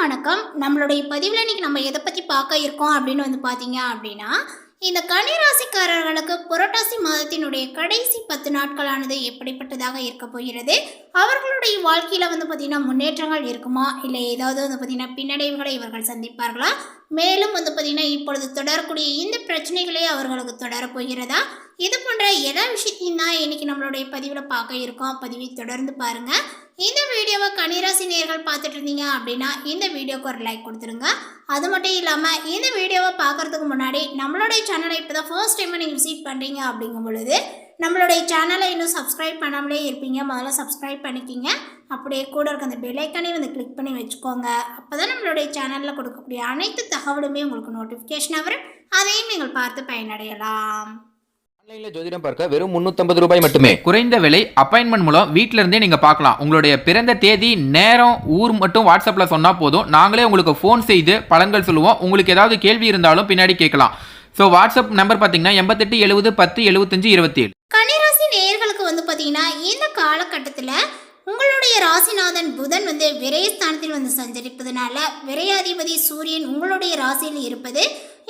வணக்கம். நம்மளுடைய பதிவில் இன்னைக்கு நம்ம எதை பற்றி பார்க்க இருக்கோம் அப்படின்னு வந்து பார்த்தீங்க அப்படின்னா இந்த கனிராசிக்காரர்களுக்கு புரட்டாசி மாதத்தினுடைய கடைசி பத்து நாட்களானது எப்படிப்பட்டதாக இருக்க போகிறது? அவர்களுடைய வாழ்க்கையில் வந்து பார்த்திங்கன்னா முன்னேற்றங்கள் இருக்குமா? இல்லை ஏதாவது வந்து பார்த்திங்கன்னா பின்னடைவுகளை இவர்கள் சந்திப்பார்களா? மேலும் வந்து பார்த்திங்கன்னா இப்பொழுது தொடரக்கூடிய இந்த பிரச்சனைகளே அவர்களுக்கு தொடரப்போகிறதா இது போன்ற எல்லா விஷயத்தையும் தான் இன்னைக்கு நம்மளுடைய பதிவில் பார்க்க இருக்கோம். பதிவை தொடர்ந்து பாருங்கள் இந்த வீடியோவை கனிராசி நேர்கள் பார்த்துட்டு இருந்தீங்க அப்படின்னா இந்த வீடியோக்கு ஒரு லைக் கொடுத்துருங்க. அது மட்டும் இல்லாமல் இந்த வீடியோவை பார்க்கறதுக்கு முன்னாடி நம்மளுடைய சேனலை இப்போ தான் ஃபர்ஸ்ட் டைம் நீங்கள் விசிட் பண்ணுறீங்க அப்படிங்கும் பொழுது நம்மளுடைய சேனலை இன்னும் சப்ஸ்கிரைப் பண்ணாமலே இருப்பீங்க. முதல்ல சப்ஸ்கிரைப் பண்ணிக்கிங்க. அப்படியே கூட இருக்க அந்த பெல்லைக்கனே வந்து கிளிக் பண்ணி வச்சுக்கோங்க. அப்போ தான் நம்மளுடைய சேனலில் கொடுக்கக்கூடிய அனைத்து தகவலுமே உங்களுக்கு நோட்டிஃபிகேஷன் வரும். அதையும் நீங்கள் பார்த்து பயனடையலாம். ஆன்லைன்ல ஜோதிடம் பார்க்க வெறும் 350 ரூபாய் மட்டுமே. குறைந்த விலை அப்பாயின்மெண்ட் மூலம் வீட்டில இருந்தே நீங்க பார்க்கலாம். உங்களுடைய பிறந்த தேதி நேரம் ஊர் மட்டும் வாட்ஸ்அப்ல சொன்னா போதும். நாங்களே உங்களுக்கு ஃபோன் செய்து பலன்கள் சொல்லுவோம். உங்களுக்கு ஏதாவது கேள்வி இருந்தாலும் பின்னாடி கேட்கலாம். ஸோ வாட்ஸ்அப் நம்பர் பார்த்தீங்கன்னா எண்பத்தெட்டு எழுபது பத்து எழுபத்தஞ்சு இருபத்தி ஏழு கன்னிராசி நேயர்களுக்கு வந்து பார்த்தீங்கன்னா இந்த காலகட்டத்தில் உங்களுடைய ராசிநாதன் புதன் வந்து விரயஸ்தானத்தில் வந்து சஞ்சரிப்பதனால விரையாதிபதி சூரியன் உங்களுடைய ராசியில் இருப்பது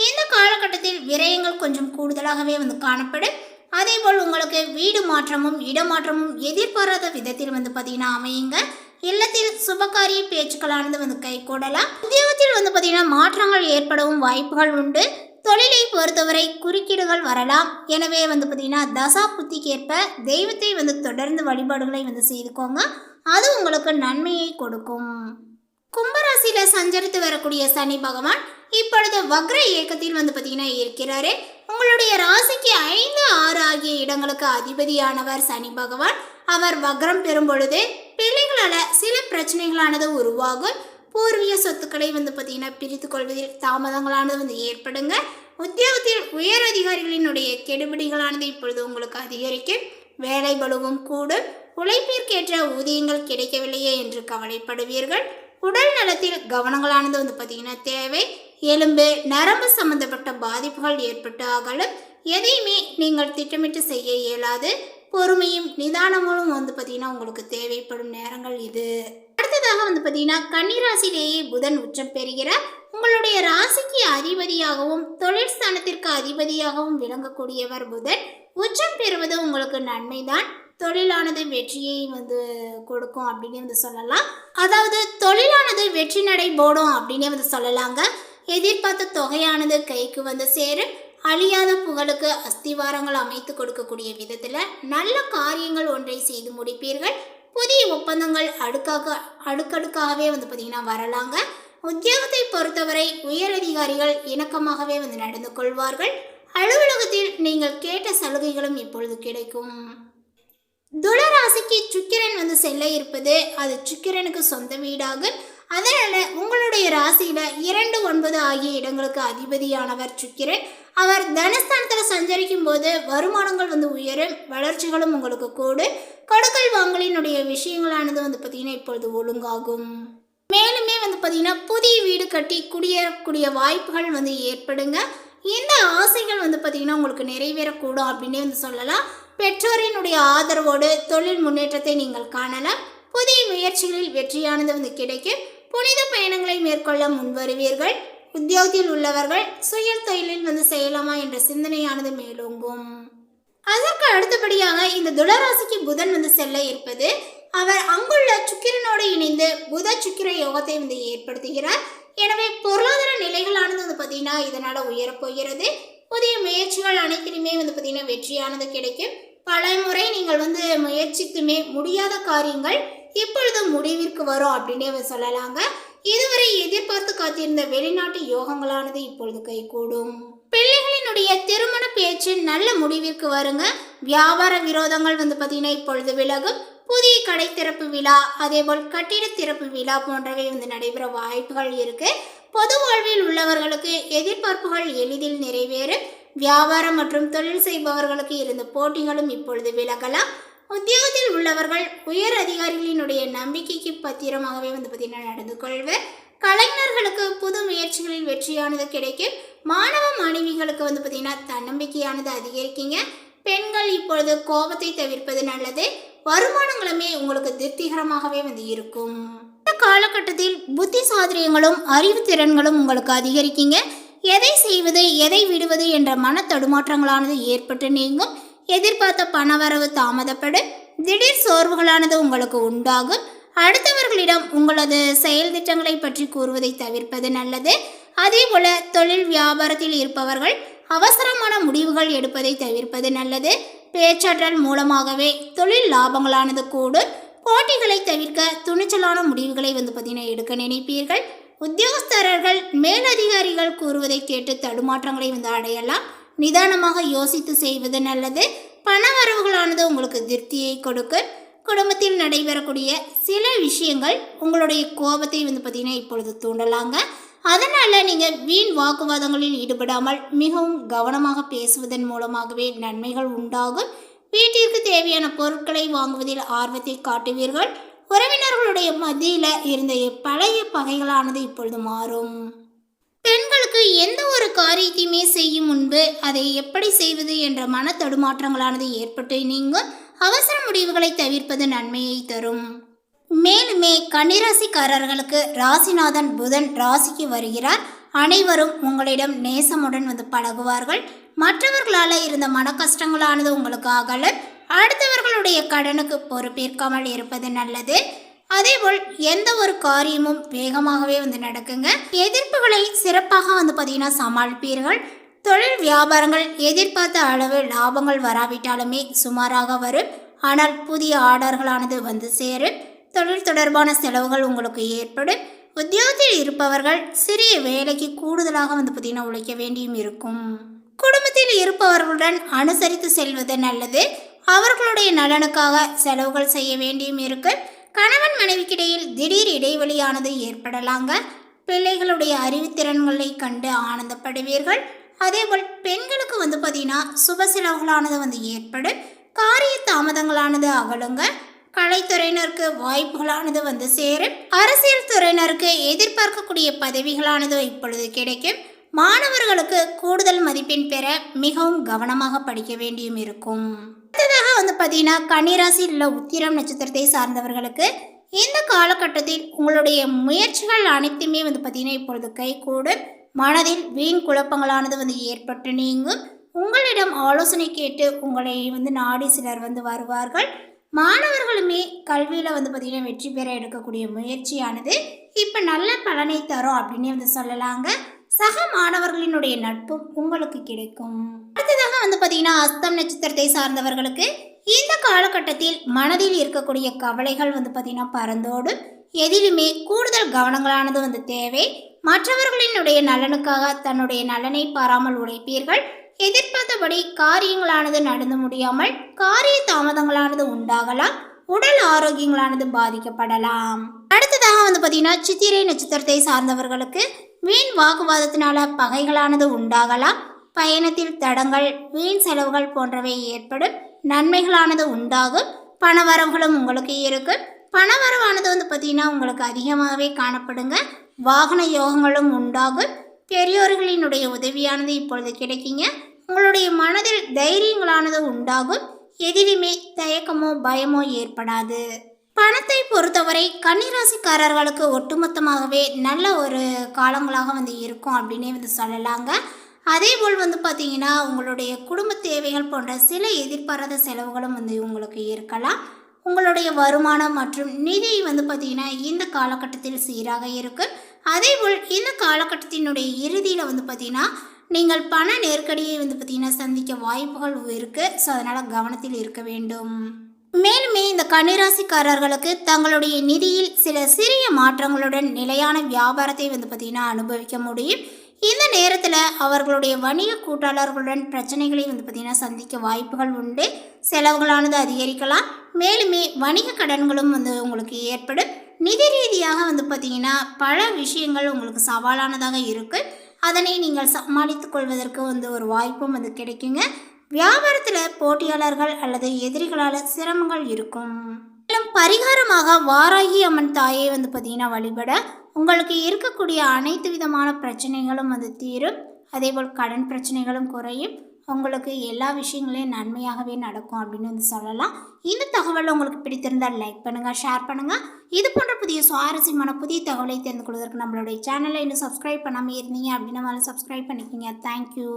இந்த காலகட்டத்தில் விரயங்கள் கொஞ்சம் கூடுதலாகவே வந்து காணப்படும். அதேபோல் உங்களுக்கு வீடு மாற்றமும் இடமாற்றமும் எதிர்பாராத விதத்தில் வந்து பார்த்தீங்கன்னா அமையுங்க. இல்லத்தில் சுபகாரிய பேச்சுக்களானது வந்து கைகூடலாம். உத்தியோகத்தில் வந்து பார்த்தீங்கன்னா மாற்றங்கள் ஏற்படவும் வாய்ப்புகள் உண்டு. தொழிலை பொறுத்தவரை குறுக்கீடுகள் வரலாம். எனவே வந்து பார்த்தீங்கன்னா தசா புத்திக்கேற்ப தெய்வத்தை வந்து தொடர்ந்து வழிபாடுகளை வந்து செய்துக்கோங்க. அது உங்களுக்கு நன்மையை கொடுக்கும். கும்பராசியில் சஞ்சரித்து வரக்கூடிய சனி பகவான் இப்பொழுது வக்ர இயக்கத்தில் வந்து பார்த்தீங்கன்னா இருக்கிறாரு. உங்களுடைய ராசிக்கு ஐந்து ஆறு ஆகிய இடங்களுக்கு அதிபதியானவர் சனி பகவான். அவர் வக்ரம் பெறும் பொழுது பிள்ளைகளால் சில பிரச்சனைகளானது உருவாகும். பூர்வீக சொத்துக்களை வந்து பார்த்தீங்கன்னா பிரித்து கொள்வதில் தாமதங்களானது வந்து ஏற்படுங்க. உத்தியோகத்தில் உயர் அதிகாரிகளினுடைய கெடுபிடிகளானது இப்பொழுது உங்களுக்கு அதிகரிக்கும். வேலை பலுவும் கூடும். உழைப்பிற்கேற்ற ஊதியங்கள் கிடைக்கவில்லையே என்று கவலைப்படுவீர்கள். உடல் நலத்தில் கவனங்களானது வந்து பார்த்தீங்கன்னா தேவை. எலும்பு நரம்பு சம்பந்தப்பட்ட பாதிப்புகள் ஏற்பட்டு ஆகலும் எதையுமே நீங்கள் திட்டமிட்டு செய்ய இயலாது. பொறுமையும் நிதானமும் வந்து பார்த்தீங்கன்னா உங்களுக்கு தேவைப்படும் நேரங்கள் இது. அடுத்ததாக வந்து பார்த்தீங்கன்னா கன்னிராசிலேயே புதன் உச்சம் பெறுகிறார். உங்களுடைய ராசிக்கு அதிபதியாகவும் தொழில் ஸ்தானத்திற்கு அதிபதியாகவும் விளங்கக்கூடியவர் புதன். உச்சம் பெறுவது உங்களுக்கு நன்மைதான். தொழிலானது வெற்றியை வந்து கொடுக்கும் அப்படின்னு வந்து சொல்லலாம். அதாவது தொழிலானது வெற்றி நடை போடும் அப்படின்னு வந்து சொல்லலாங்க. எதிர்பார்த்த தொகையானது கைக்கு வந்து சேரும். அழியாத புகழுக்கு அஸ்திவாரங்கள் அமைத்து கொடுக்கக்கூடிய விதத்தில் நல்ல காரியங்கள் ஒன்றை செய்து முடிப்பீர்கள். புதிய ஒப்பந்தங்கள் அடுக்காக அடுக்கடுக்காகவே வந்து பார்த்திங்கன்னா வரலாங்க. உத்தியோகத்தை பொறுத்தவரை உயர் அதிகாரிகள் இணக்கமாகவே வந்து நடந்து கொள்வார்கள். அலுவலகத்தில் நீங்கள் கேட்ட சலுகைகளும் இப்பொழுது கிடைக்கும். துளராசிக்கு சுக்கிரன் வந்து செல்ல இருப்பது அது சுக்கிரனுக்கு சொந்த வீடாகும். அதனால உங்களுடைய ராசியில இரண்டு ஒன்பது ஆகிய இடங்களுக்கு அதிபதியானவர் சுக்கிரன். அவர் தனஸ்தானத்தில் சஞ்சரிக்கும் போது வருமானங்கள் வந்து உயரும் வளர்ச்சிகளும் உங்களுக்கு கூடு கொடுக்கல் வாங்கலினுடைய விஷயங்களானது வந்து பார்த்தீங்கன்னா இப்பொழுது ஒழுங்காகும். மேலுமே வந்து பார்த்தீங்கன்னா புதிய வீடு கட்டி குடியேறக்கூடிய வாய்ப்புகள் வந்து ஏற்படுங்க. இந்த ஆசைகள் வந்து பார்த்தீங்கன்னா உங்களுக்கு நிறைவேறக்கூடும் அப்படின்னே வந்து சொல்லலாம். பெற்றோரினுடைய ஆதரவோடு தொழில் முன்னேற்றத்தை நீங்கள் காணலாம். புதிய முயற்சிகளில் வெற்றியானது வந்து கிடைக்கும். புனித பயணங்களை மேற்கொள்ள முன்வருவீர்கள். உத்தியோகத்தில் உள்ளவர்கள் சுய தொழிலில் வந்து செய்யலாமா என்ற சிந்தனையானது மேலோங்கும். அதற்கு அடுத்தபடியாக இந்த துளராசிக்கு புதன் வந்து செல்ல இருப்பது அவர் அங்குள்ள சுக்கிரனோடு இணைந்து புத சுக்கிர யோகத்தை வந்து ஏற்படுத்துகிறார். எனவே பொருளாதார நிலைகளானது வந்து பார்த்தீங்கன்னா இதனால் உயரப்போகிறது. புதிய முயற்சிகள் அனைத்திலுமே வந்து பார்த்தீங்கன்னா வெற்றியானது கிடைக்கும். பல முறை நீங்கள் வந்து முயற்சித்துமே முடியாத காரியங்கள் இப்பொழுது முடிவிற்கு வரும் அப்படின்னே சொல்லலாங்க. இதுவரை எதிர்பார்த்து காத்திருந்த வெளிநாட்டு யோகங்களானது இப்பொழுது கைகூடும். பிள்ளைகளினுடைய திருமண பேச்சு நல்ல முடிவிற்கு வருங்க. வியாபார விரோதங்கள் வந்து பார்த்தீங்கன்னா இப்பொழுது விலகும். புதிய கடை திறப்பு விழா அதேபோல் கட்டிட திறப்பு விழா போன்றவை வந்து நடைபெற வாய்ப்புகள் இருக்கு. பொது வாழ்வில் உள்ளவர்களுக்கு எதிர்பார்ப்புகள் எளிதில் நிறைவேறும். வியாபாரம் மற்றும் தொழில் செய்பவர்களுக்கு இருந்த போட்டிகளும் இப்பொழுது விலகலாம். உத்தியோகத்தில் உள்ளவர்கள் உயர் அதிகாரிகளினுடைய நம்பிக்கைக்கு பத்திரமாகவே வந்து பார்த்தீங்கன்னா நடந்து கொள்வர். கலைஞர்களுக்கு புது முயற்சிகளில் வெற்றியானது கிடைக்கும். மாணவ மாணவிகளுக்கு வந்து பார்த்தீங்கன்னா தன்னம்பிக்கையானது அதிகரிக்குங்க. பெண்கள் இப்பொழுது கோபத்தை தவிர்ப்பது நல்லது. வருமானங்களுமே உங்களுக்கு திருப்திகரமாகவே வந்து இருக்கும். இந்த காலகட்டத்தில் புத்தி சாதுரியங்களும் அறிவு திறன்களும் உங்களுக்கு அதிகரிக்கீங்க. எதை செய்வது எதை விடுவது என்ற மன தடுமாற்றங்களானது ஏற்பட்டு நீங்கும். எதிர்பார்த்த பணவரவு தாமதப்படும். திடீர் சோர்வுகளானது உங்களுக்கு உண்டாகும். அடுத்தவர்களிடம் உங்களது செயல் திட்டங்களை பற்றி கூறுவதை தவிர்ப்பது நல்லது. அதேபோல தொழில் வியாபாரத்தில் இருப்பவர்கள் அவசரமான முடிவுகள் எடுப்பதை தவிர்ப்பது நல்லது. பேச்சாற்றல் மூலமாகவே தொழில் லாபங்களானது கூடும். போட்டிகளை தவிர்க்க துணிச்சலான முடிவுகளை வந்து பார்த்தீங்கன்னா எடுக்க நினைப்பீர்கள். உத்தியோகஸ்தரர்கள் மேலதிகாரிகள் கூறுவதை கேட்டு தடுமாற்றங்களை வந்து அடையலாம். நிதானமாக யோசித்து செய்வது நல்லது. பண வரவுகளானது உங்களுக்கு திருப்தியை கொடுக்க குடும்பத்தில் நடைபெறக்கூடிய சில விஷயங்கள் உங்களுடைய கோபத்தை வந்து பார்த்தீங்கன்னா இப்பொழுது தூண்டலாங்க. அதனால் நீங்கள் வீண் வாக்குவாதங்களில் ஈடுபடாமல் மிகவும் கவனமாக பேசுவதன் மூலமாகவே நன்மைகள் உண்டாகும். வீட்டிற்கு தேவையான பொருட்களை வாங்குவதில் ஆர்வத்தை காட்டுவீர்கள். உறவினர்களுடைய மத்தியில் இருந்த பழைய பகைகளானது இப்பொழுது மாறும். உங்களுக்கு எந்த ஒரு காரியத்தையுமே செய்யும் முன்பு அதை எப்படி செய்வது என்ற மன தடுமாற்றங்களானது ஏற்பட்டு நீங்கள் அவசர முடிவுகளை தவிர்ப்பது நன்மையை தரும். மேலுமே கன்னிராசிக்காரர்களுக்கு ராசிநாதன் புதன் ராசிக்கு வருகிறார். அனைவரும் உங்களிடம் நேசமுடன் வந்து பழகுவார்கள். மற்றவர்களால் இருந்த மன கஷ்டங்களானது உங்களுக்கு அகலும். அடுத்தவர்களுடைய கடனுக்கு பொறுப்பேற்காமல் இருப்பது நல்லது. அதேபோல் எந்த ஒரு காரியமும் வேகமாகவே வந்து நடக்குங்க. எதிர்ப்புகளை சிறப்பாக வந்து பார்த்தீங்கன்னா சமாளிப்பீர்கள். தொழில் வியாபாரங்கள் எதிர்பார்த்த அளவு லாபங்கள் வராவிட்டாலுமே சுமாராக வரும். ஆனால் புதிய ஆர்டர்களானது வந்து சேரும். தொழில் தொடர்பான செலவுகள் உங்களுக்கு ஏற்படும். உத்தியோகத்தில் இருப்பவர்கள் சிறிய வேலைக்கு கூடுதலாக வந்து பார்த்தீங்கன்னா உழைக்க வேண்டியும் இருக்கும். குடும்பத்தில் இருப்பவர்களுடன் அனுசரித்து செல்வது நல்லது. அவர்களுடைய நலனுக்காக செலவுகள் செய்ய வேண்டியும் இருக்குது கணவன் மனைவிக்கிடையில் திடீர் இடைவெளியானது ஏற்படலாங்க. பிள்ளைகளுடைய அறிவுத்திறன்களை கண்டு ஆனந்தப்படுவீர்கள். அதேபோல் பெண்களுக்கு வந்து பார்த்தீங்கன்னா சுப செலவுகளானது வந்து ஏற்படும். காரிய தாமதங்களானது அகலுங்க. கலைத்துறையினருக்கு வாய்ப்புகளானது வந்து சேரும். அரசியல் துறையினருக்கு எதிர்பார்க்கக்கூடிய பதவிகளானது இப்பொழுது கிடைக்கும். மாணவர்களுக்கு கூடுதல் மதிப்பெண் பெற மிகவும் கவனமாக படிக்க வேண்டியும் இருக்கும். அடுத்ததாக வந்து பார்த்தீங்கன்னா கன்னிராசியில் உள்ள உத்திரம் நட்சத்திரத்தை சார்ந்தவர்களுக்கு இந்த காலகட்டத்தில் உங்களுடைய முயற்சிகள் அனைத்துமே வந்து பார்த்தீங்கன்னா இப்பொழுது கைகூடும். மனதில் வீண் குழப்பங்களானது வந்து ஏற்பட்டு நீங்கும். உங்களிடம் ஆலோசனை கேட்டு உங்களை வந்து நாடி சிலர் வந்து வருவார்கள். மாணவர்களுமே கல்வியில் வந்து பார்த்திங்கன்னா வெற்றி பெற எடுக்கக்கூடிய முயற்சியானது இப்போ நல்ல பலனை தரும் அப்படின்னே வந்து சொல்லலாங்க. சக மாணவர்களினுடைய நட்பும் உங்களுக்கு கிடைக்கும். அடுத்ததாக வந்து பார்த்தீங்கன்னா அஸ்தம் நட்சத்திரத்தை சார்ந்தவர்களுக்கு இந்த காலகட்டத்தில் மனதில் இருக்கக்கூடிய கவலைகள் வந்து பார்த்தீங்கன்னா பறந்தோடு எதிலுமே கூடுதல் கவனங்களானது வந்து தேவை. மற்றவர்களினுடைய நலனுக்காக தன்னுடைய நலனை பாராமல் உழைப்பீர்கள். எதிர்பார்த்தபடி காரியங்களானது நடந்து முடியாமல் காரிய தாமதங்களானது உண்டாகலாம். உடல் ஆரோக்கியங்களானது பாதிக்கப்படலாம். அடுத்ததாக வந்து பார்த்தீங்கன்னா சித்திரை நட்சத்திரத்தை சார்ந்தவர்களுக்கு வீண் வாக்குவாதத்தினால பகைகளானது உண்டாகலாம். பயணத்தில் தடங்கள் வீண் செலவுகள் போன்றவை ஏற்படும். நன்மைகளானது உண்டாகும். பணவரவுகளும் உங்களுக்கு இருக்கும். பணவரவானது வந்து பார்த்திங்கன்னா உங்களுக்கு அதிகமாகவே காணப்படுங்க. வாகன யோகங்களும் உண்டாகும். பெரியோர்களினுடைய உதவியானது இப்பொழுது கிடைக்குங்க. உங்களுடைய மனதில் தைரியங்களானது உண்டாகும். எதிலுமே தயக்கமோ பயமோ ஏற்படாது. பணத்தை பொறுத்தவரை கன்னிராசிக்காரர்களுக்கு ஒட்டுமொத்தமாகவே நல்ல ஒரு காலங்களாக வந்து இருக்கும் அப்படின்னே வந்து சொல்லலாங்க. அதே போல் வந்து பார்த்தீங்கன்னா உங்களுடைய குடும்ப தேவைகள் போன்ற சில எதிர்பாராத செலவுகளும் வந்து உங்களுக்கு இருக்கலாம். உங்களுடைய வருமானம் மற்றும் நிதி வந்து பார்த்திங்கன்னா இந்த காலகட்டத்தில் சீராக இருக்குது அதே போல் இந்த காலகட்டத்தினுடைய இறுதியில் வந்து பார்த்திங்கன்னா நீங்கள் பண நெருக்கடியை வந்து பார்த்திங்கன்னா சந்திக்க வாய்ப்புகள் இருக்குது ஸோ அதனால் கவனத்தில் இருக்க வேண்டும். மேலுமே இந்த கன்னிராசிக்காரர்களுக்கு தங்களுடைய நிதியில் சில சிறிய மாற்றங்களுடன் நிலையான வியாபாரத்தை வந்து பார்த்தீங்கன்னா அனுபவிக்க முடியும். இந்த நேரத்தில் அவர்களுடைய வணிக கூட்டாளர்களுடன் பிரச்சனைகளை வந்து பார்த்திங்கன்னா சந்திக்க வாய்ப்புகள் உண்டு. செலவுகளானது அதிகரிக்கலாம். மேலுமே வணிக கடன்களும் வந்து உங்களுக்கு ஏற்படும். நிதி ரீதியாக வந்து பார்த்தீங்கன்னா பல விஷயங்கள் உங்களுக்கு சவாலானதாக இருக்குது அதனை நீங்கள் சமாளித்து கொள்வதற்கு வந்து ஒரு வாய்ப்பும் வந்து கிடைக்குங்க. வியாபாரத்தில் போட்டியாளர்கள் அல்லது எதிரிகளால் சிரமங்கள் இருக்கும். மேலும் பரிகாரமாக வாராகி அம்மன் தாயை வந்து பார்த்தீங்கன்னா வழிபட உங்களுக்கு இருக்கக்கூடிய அனைத்து விதமான பிரச்சனைகளும் வந்து தீரும். அதேபோல் கடன் பிரச்சனைகளும் குறையும். உங்களுக்கு எல்லா விஷயங்களையும் நன்மையாகவே நடக்கும் அப்படின்னு வந்து சொல்லலாம். இந்த தகவல் உங்களுக்கு பிடித்திருந்தால் லைக் பண்ணுங்கள் ஷேர் பண்ணுங்கள் இது போன்ற புதிய சுவாரஸ்யமான புதிய தகவலை தெரிந்து கொள்வதற்கு நம்மளுடைய சேனலை இன்னும் சப்ஸ்கிரைப் பண்ணாமல் இருந்தீங்க அப்படின்னா சப்ஸ்கிரைப் பண்ணிக்கோங்க. தேங்க்யூ